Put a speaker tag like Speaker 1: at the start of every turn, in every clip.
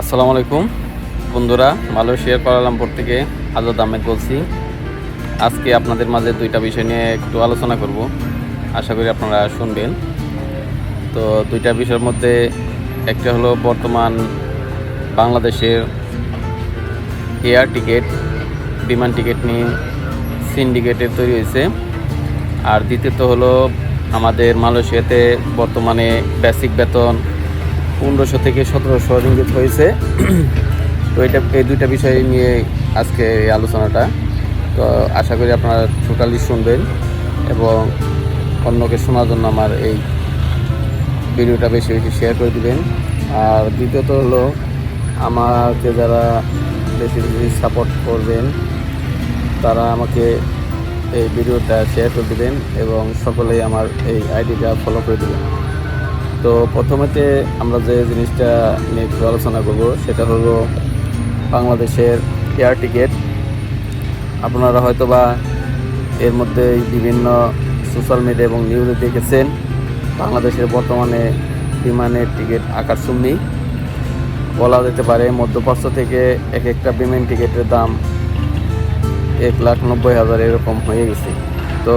Speaker 1: আসসালামু আলাইকুম। বন্ধুরা, মালয়েশিয়ার কুয়ালালামপুর থেকে আজাদ আহমেদ বলছি। আজকে আপনাদের মাঝে দুইটা বিষয় নিয়ে একটু আলোচনা করব। আশা করি আপনারা শুনবেন। তো দুইটা বিষয়ের মধ্যে একটা হলো বর্তমান বাংলাদেশের এয়ার টিকিট, বিমান টিকিট নিয়ে সিন্ডিকেটের তৈরি হয়েছে। আর দ্বিতীয়ত হলো আমাদের মালয়েশিয়াতে বর্তমানে বেসিক বেতন পনেরোশো থেকে সতেরোশো রিঙ্গিত হয়েছে। তো এটা, এই দুইটা বিষয় নিয়ে আজকে এই আলোচনাটা। তো আশা করি আপনারা টোটালি শুনবেন এবং অন্যকে শোনার জন্য আমার এই ভিডিওটা বেশি বেশি শেয়ার করে দিবেন। আর দ্বিতীয়ত হলো, আমাকে যারা বেশি বেশি সাপোর্ট করবেন, তারা আমাকে এই ভিডিওটা শেয়ার করে দিবেন এবং সকলেই আমার এই আইডিটা ফলো করে দেবেন। তো প্রথমেতে আমরা যে জিনিসটা নিয়ে একটু আলোচনা করব, সেটা হলো বাংলাদেশের এয়ার টিকিট। আপনারা হয়তো বা এর মধ্যে বিভিন্ন সোশ্যাল মিডিয়া এবং নিউজে দেখেছেন, বাংলাদেশের বর্তমানে বিমানের টিকিট সুন্নি বলা যেতে পারে মধ্যপ্রাচ্য থেকে এক একটা বিমান টিকিটের দাম এক লাখ নব্বই হাজার এরকম হয়ে গেছে। তো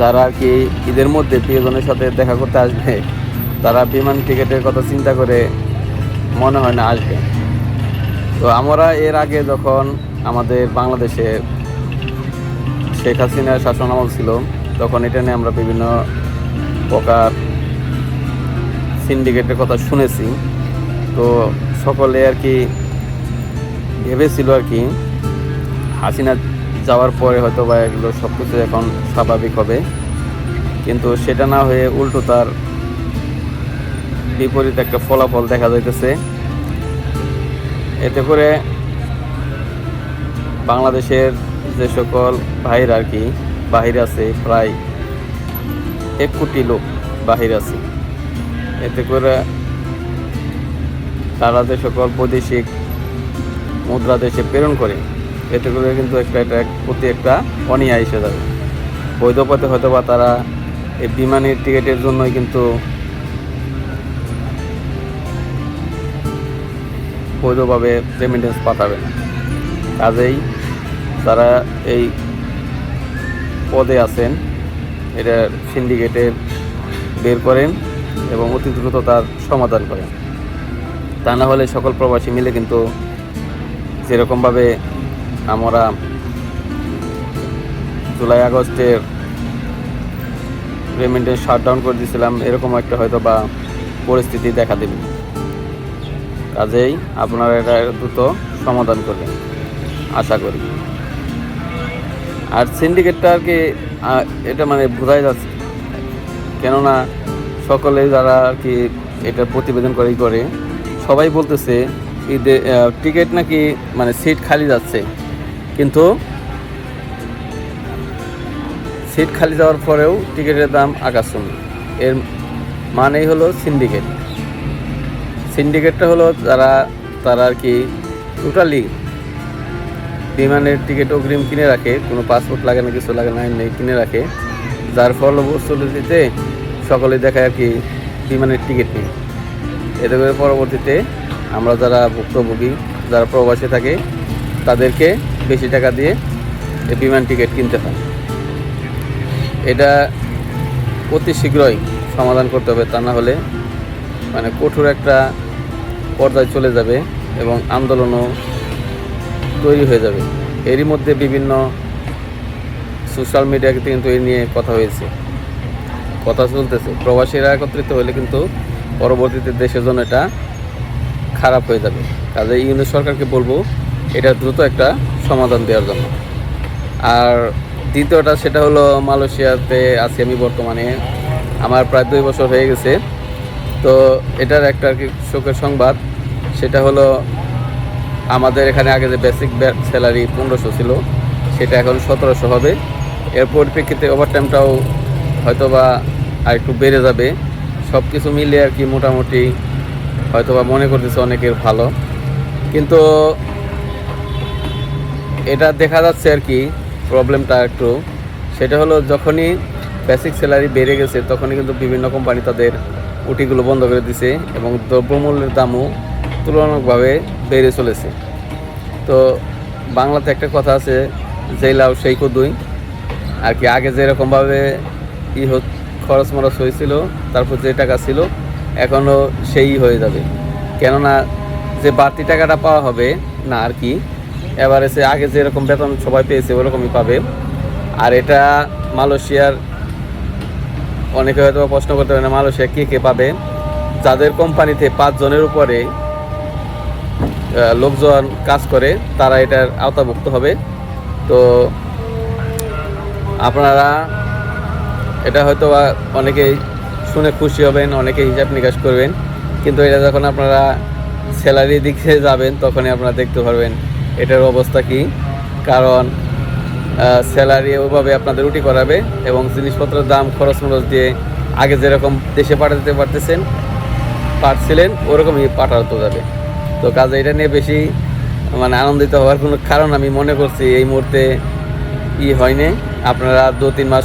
Speaker 1: যারা আর কি ঈদের মধ্যে প্রিয়জনের সাথে দেখা করতে আসবে তারা বিমান টিকিটের কথা চিন্তা করে মনে হয় না আসবে। তো আমরা এর আগে যখন আমাদের বাংলাদেশে শেখ হাসিনার শাসন আমল ছিল, তখন এটা নিয়ে আমরা বিভিন্ন প্রকার সিন্ডিকেটের কথা শুনেছি। তো সকলে আর কি ভেবেছিল আর কি, হাসিনা যাওয়ার পরে হয়তো বা এগুলো সব কিছু এখন স্বাভাবিক হবে। কিন্তু সেটা না হয়ে উল্টো তার বিপরীত একটা ফলাফল দেখা যাইতেছে। এতে করে বাংলাদেশের যে সকল ভাইরা আর কি, বাহির আছে, প্রায় এক কোটি লোক বাহির আছে। এতে করে তারা যে সকল বৈদেশিক মুদ্রা দেশে প্রেরণ করে, এতে করে কিন্তু একটা একটা প্রতি একটা অনিয়া এসে যাবে। বৈধ পথে হয়তো বা তারা এই বিমানের টিকিটের জন্যই কিন্তু বৈধভাবে রেমিটেন্স পাঠাবে কাজেই তারা এই পদে আছেন, এটা সিন্ডিকেটের বের করেন এবং অতি দ্রুত তার সমাধান করেন। তা না হলে সকল প্রবাসী মিলে কিন্তু যেরকমভাবে আমরা জুলাই আগস্টের রেমিটেন্স শাটডাউন করে দিয়েছিলাম এরকম একটা হয়তো বা পরিস্থিতি দেখা দেবে। কাজেই আপনারা এটা দ্রুত সমাধান করবেন, আশা করি। আর সিন্ডিকেটটা আর কি এটা মানে বোঝাই যাচ্ছে। কেননা সকলে যারা আর কি এটা প্রতিবেদন করেই করে, সবাই বলতেছে, ঈদে টিকিট নাকি মানে সিট খালি যাচ্ছে। কিন্তু সিট খালি যাওয়ার পরেও টিকিটের দাম আকাশচুম্বী এর মানেই হলো সিন্ডিকেট সিন্ডিকেটটা হলো যারা, তারা আর কি টোটালি বিমানের টিকিট অগ্রিম কিনে রাখে, কোনো পাসপোর্ট লাগে না, কিছু লাগে না, এমনি কিনে রাখে। যার ফলবস্তুতে সকলে দেখায় আর কি বিমানের টিকিট নিয়ে। এতে করে পরবর্তীতে আমরা যারা ভুক্তভোগী, যারা প্রবাসী থাকে, তাদেরকে বেশি টাকা দিয়ে বিমান টিকিট কিনতে হয়। এটা অতি শীঘ্রই সমাধান করতে হবে, তা না হলে মানে কঠোর একটা পর্যায়ে চলে যাবে এবং আন্দোলনও তৈরি হয়ে যাবে। এরই মধ্যে বিভিন্ন সোশ্যাল মিডিয়াতে কিন্তু এই নিয়ে কথা হয়েছে। কথা চলতেছে। প্রবাসীরা একত্রিত হলে কিন্তু পরবর্তীতে দেশের জন্য এটা খারাপ হয়ে যাবে। কাজে ইউনিট সরকারকে বলব, এটা দ্রুত একটা সমাধান দেওয়ার জন্য। আর দ্বিতীয়টা সেটা হলো মালয়েশিয়াতে আছি আমি বর্তমানে। আমার প্রায় দুই বছর হয়ে গেছে। তো এটার একটা আর কি শোকের সংবাদ। সেটা হলো, আমাদের এখানে আগে যে বেসিক স্যালারি পনেরোশো ছিল, সেটা এখন সতেরোশো হবে। এর পরিপ্রেক্ষিতে ওভারটাইমটাও হয়তো বা আর একটু বেড়ে যাবে। সব কিছু মিলিয়ে আর কি মোটামুটি হয়তো বা মনে করতেছে অনেকের ভালো। কিন্তু এটা দেখা যাচ্ছে আর কি প্রবলেমটা একটু। সেটা হলো, যখনই বেসিক স্যালারি বেড়ে গেছে, তখনই কিন্তু বিভিন্ন কোম্পানি তাদের উটিগুলো বন্ধ করে দিছে এবং দ্রব্যমূল্যের দামও তুলনামূলকভাবে বেড়ে চলেছে। তো বাংলাতে একটা কথা আছে যেই লাউ সেই কদুই। আর কি আগে যেরকমভাবে ই খরচ মরচ হয়েছিল, তারপর যে টাকা ছিল, এখনও সেই হয়ে যাবে। কেননা যে বাড়তি টাকাটা পাওয়া হবে না আর কি, এবারে সে আগে যেরকম বেতন সবাই পেয়েছে, ওরকমই পাবে। আর এটা মালয়েশিয়ার অনেকে হয়তো প্রশ্ন করতে পারে না কে কে পাবে? যাদের কোম্পানিতে পাঁচজনের উপরে লোকজন কাজ করে, তারা এটার আওতাভুক্ত হবে। তো আপনারা এটা হয়তো বা অনেকেই শুনে খুশি হবেন অনেকে হিসাব নিকাশ করবেন। কিন্তু এটা যখন আপনারা স্যালারি দিকে যাবেন, তখনই আপনারা দেখতে পারবেন এটার অবস্থা কি। কারণ স্যালারি ওভাবে আপনাদের রুটি করাবে এবং জিনিসপত্রের দাম, খরচ মরচ দিয়ে আগে যেরকম দেশে পাঠাতে পারতেছেন, পারছিলেন, ওরকমই পাঠাতে যাবে। তো কাজে এটা নিয়ে বেশি মানে আনন্দিত হওয়ার কোনো কারণ আমি মনে করছি এই মুহূর্তে ই হয়নি। আপনারা দু তিন মাস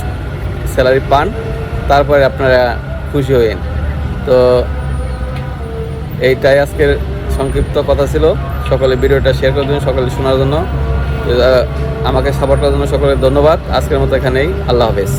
Speaker 1: স্যালারি পান, তারপরে আপনারা খুশি হইন তো এইটাই আজকের সংক্ষিপ্ত কথা ছিল। সকলে ভিডিওটা শেয়ার করার জন্য সকলে শোনার জন্য। আমাকে সাপোর্ট করার জন্য সকলের ধন্যবাদ। আজকের মতো এখানেই। আল্লাহ হাফেজ।